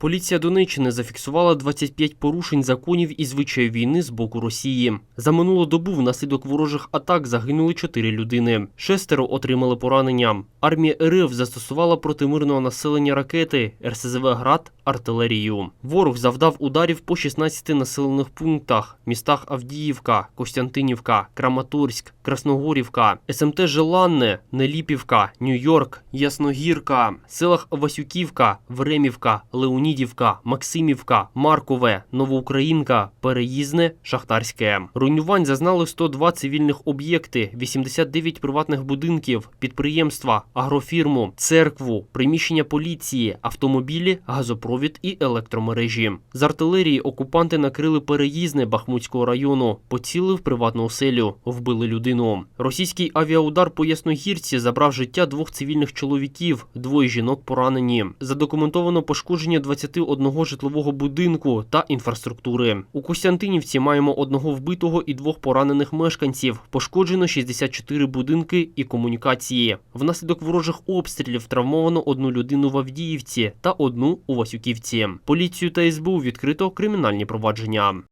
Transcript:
Поліція Донеччини зафіксувала 25 порушень законів і звичаїв війни з боку Росії. За минулу добу внаслідок ворожих атак загинули 4 людини. Шестеро отримали поранення. Армія РФ застосувала проти мирного населення ракети, РСЗВ «Град», артилерію. Ворог завдав ударів по 16 населених пунктах, містах Авдіївка, Костянтинівка, Краматорськ, Красногорівка, СМТ Желанне, Неліпівка, Нью-Йорк, Ясногірка, селах Васюківка, Времівка, Леонідівка, Максимівка, Маркове, Новоукраїнка, Переїзне, Шахтарське. Руйнувань зазнали 102 цивільних об'єкти, 89 приватних будинків, підприємства, агрофірму, церкву, приміщення поліції, автомобілі, газопровід і електромережі. З артилерії окупанти накрили переїзне Бахмутського району, поцілили в приватну оселю, вбили людину. Російський авіаудар по Ясногірці забрав життя двох цивільних чоловіків, двоє жінок поранені. Задокументовано пошкодження 21 житлового будинку та інфраструктури. У Костянтинівці маємо одного вбитого і двох поранених мешканців. Пошкоджено 64 будинки і комунікації. Внаслідок ворожих обстрілів травмовано одну людину в Авдіївці та одну у Васюківці. Поліцію та СБУ відкрито кримінальні провадження.